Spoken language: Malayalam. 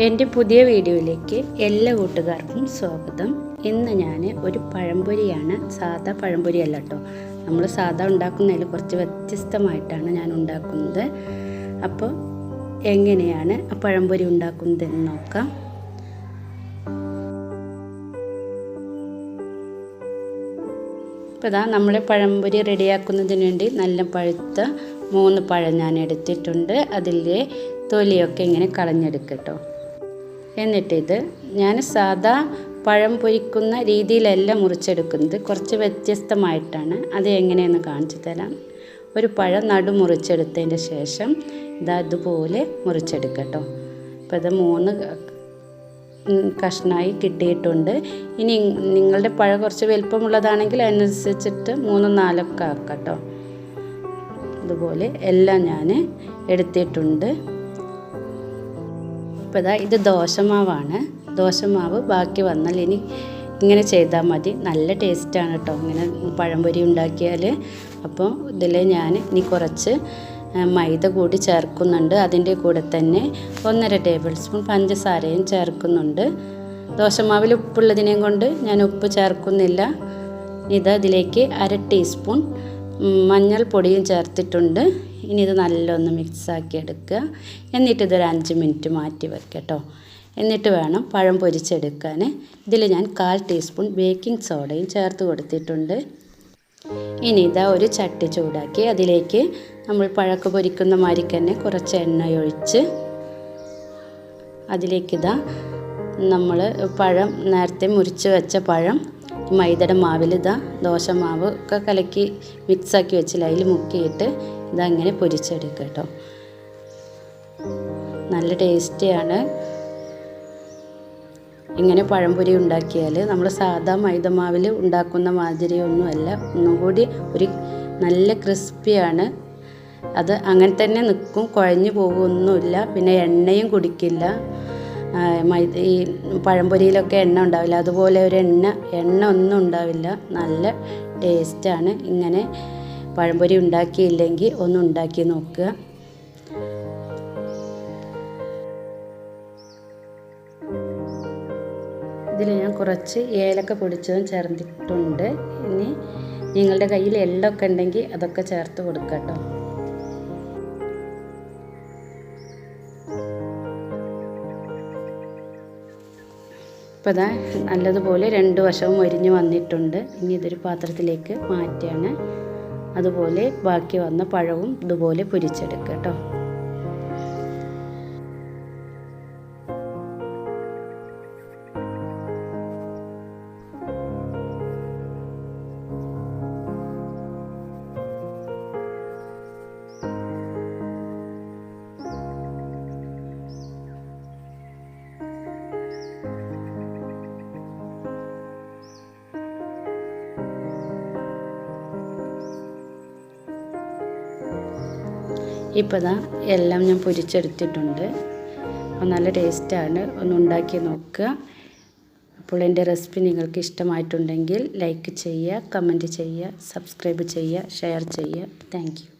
എന്റെ പുതിയ വീഡിയോയിലേക്ക് എല്ലാ കൂട്ടുകാർക്കും സ്വാഗതം. ഇന്ന് ഞാൻ ഒരു പഴംപൊരിയാണ്. സാധാ പഴംപൊരി അല്ല കേട്ടോ. നമ്മൾ സാധാ ഉണ്ടാക്കുന്നതിൽ കുറച്ച് വ്യത്യസ്തമായിട്ടാണ് ഞാൻ ഉണ്ടാക്കുന്നത്. അപ്പോൾ എങ്ങനെയാണ് ആ പഴംപൊരി ഉണ്ടാക്കുന്നത് എന്ന് നോക്കാം. ഇപ്പോൾ ഇതാ നമ്മൾ പഴംപൊരി റെഡിയാക്കുന്നതിന് വേണ്ടി നല്ല പഴുത്ത മൂന്ന് പഴം ഞാൻ എടുത്തിട്ടുണ്ട്. അതിലെ തൊലിയൊക്കെ ഇങ്ങനെ കളഞ്ഞെടുക്കട്ടോ എന്നിട്ടിത് ഞാൻ സാധാ പഴം പൊരിക്കുന്ന രീതിയിലല്ല മുറിച്ചെടുക്കുന്നത്. കുറച്ച് വ്യത്യസ്തമായിട്ടാണ്. അത് എങ്ങനെയെന്ന് കാണിച്ചു തരാം. ഒരു പഴം നടു മുറിച്ചെടുത്തതിന്റെ ശേഷം ഇതാ ഇതുപോലെ മുറിച്ചെടുക്കട്ടോ. അപ്പോൾ ഇത് മൂന്ന് കഷ്ണമായി കിട്ടിയിട്ടുണ്ട്. ഇനി നിങ്ങളുടെ പഴം കുറച്ച് വലിപ്പമുള്ളതാണെങ്കിൽ അതിനനുസരിച്ചിട്ട് മൂന്ന് നാലൊക്കെ ആക്കട്ടോ. ഇതുപോലെ എല്ലാം ഞാൻ എടുത്തിട്ടുണ്ട്. ഇപ്പോൾ ഇതാ ഇത് ദോശമാവാണ്. ദോശമാവ് ബാക്കി വന്നാൽ ഇനി ഇങ്ങനെ ചെയ്താൽ മതി. നല്ല ടേസ്റ്റാണ് കേട്ടോ ഇങ്ങനെ പഴംപൊരി ഉണ്ടാക്കിയാൽ അപ്പോൾ ഇതിൽ ഞാൻ ഇനി കുറച്ച് മൈദ കൂടി ചേർക്കുന്നുണ്ട്. അതിന്റെ കൂടെ തന്നെ ഒന്നര ടേബിൾ സ്പൂൺ പഞ്ചസാരയും ചേർക്കുന്നുണ്ട്. ദോശമാവിൽ ഉപ്പുള്ളതിനെയും കൊണ്ട് ഞാൻ ഉപ്പ് ചേർക്കുന്നില്ല. ഇത് അതിലേക്ക് അര ടീസ്പൂൺ മഞ്ഞൾപ്പൊടിയും ചേർത്തിട്ടുണ്ട്. ഇനി ഇത് നല്ലൊന്ന് മിക്സാക്കി എടുക്കുക. എന്നിട്ട് ഇതൊരു അഞ്ച് മിനിറ്റ് മാറ്റി വെക്കുക കേട്ടോ എന്നിട്ട് വേണം പഴം പൊരിച്ചെടുക്കാൻ ഇതിൽ ഞാൻ കാൽ ടീസ്പൂൺ ബേക്കിംഗ് സോഡയും ചേർത്ത് കൊടുത്തിട്ടുണ്ട്. ഇനി ഇതാ ഒരു ചട്ടി ചൂടാക്കി അതിലേക്ക് നമ്മൾ പഴക്ക് പൊരിക്കുന്ന മാതിരി തന്നെ കുറച്ച് എണ്ണ ഒഴിച്ച് അതിലേക്കിതാ നമ്മൾ പഴം നേരത്തെ മുറിച്ച് വെച്ച പഴം മൈദയുടെ മാവിൽ ഇതാ ദോശ മാവ് ഒക്കെ കലക്കി മിക്സാക്കി വെച്ചില്ല അതിൽ മുക്കിയിട്ട് ഇതങ്ങനെ പൊരിച്ചെടുക്കുക കേട്ടോ. നല്ല ടേസ്റ്റിയാണ്. ഇങ്ങനെ പഴംപൊരി ഉണ്ടാക്കിയാൽ നമ്മൾ സാധാ മൈദമാവിൽ ഉണ്ടാക്കുന്ന മാതിരിയൊന്നുമല്ല. ഒന്നും കൂടി ഒരു നല്ല ക്രിസ്പിയാണ്. അത് അങ്ങനെ തന്നെ നിൽക്കും കുഴഞ്ഞു പോകുമൊന്നുമില്ല. പിന്നെ എണ്ണയും കുടിക്കില്ല. മൈദ ഈ പഴംപൊരിയിലൊക്കെ എണ്ണ ഉണ്ടാവില്ല. അതുപോലെ ഒരു എണ്ണ എണ്ണ ഒന്നും ഉണ്ടാവില്ല. നല്ല ടേസ്റ്റാണ്. ഇങ്ങനെ പഴംപൊരി ഉണ്ടാക്കിയില്ലെങ്കിൽ ഒന്ന് ഉണ്ടാക്കി നോക്കുക. ഇതിൽ ഞാൻ കുറച്ച് ഏലക്ക പൊടിച്ചതും ചേർത്തിട്ടുണ്ട്. ഇനി നിങ്ങളുടെ കയ്യിൽ എള്ളൊക്കെ ഉണ്ടെങ്കിൽ അതൊക്കെ ചേർത്ത് കൊടുക്കുക കേട്ടോ. ഇപ്പോൾ ഇതാ നല്ലതുപോലെ രണ്ട് വശവും ഒരിഞ്ഞ് വന്നിട്ടുണ്ട്. ഇനി ഇതൊരു പാത്രത്തിലേക്ക് മാറ്റുകയാണ്. അതുപോലെ ബാക്കി വന്ന പഴവും ഇതുപോലെ പൊരിച്ചെടുക്കുക കേട്ടോ. ഇപ്പോൾ ഇതാ എല്ലാം ഞാൻ പൊരിച്ചെടുത്തിട്ടുണ്ട്. അപ്പോൾ നല്ല ടേസ്റ്റാണ്. ഒന്ന് ഉണ്ടാക്കി നോക്കുക. അപ്പോൾ എന്റെ റെസിപ്പി നിങ്ങൾക്ക് ഇഷ്ടമായിട്ടുണ്ടെങ്കിൽ ലൈക്ക് ചെയ്യുക കമന്റ് ചെയ്യുക സബ്സ്ക്രൈബ് ചെയ്യുക ഷെയർ ചെയ്യുക. താങ്ക്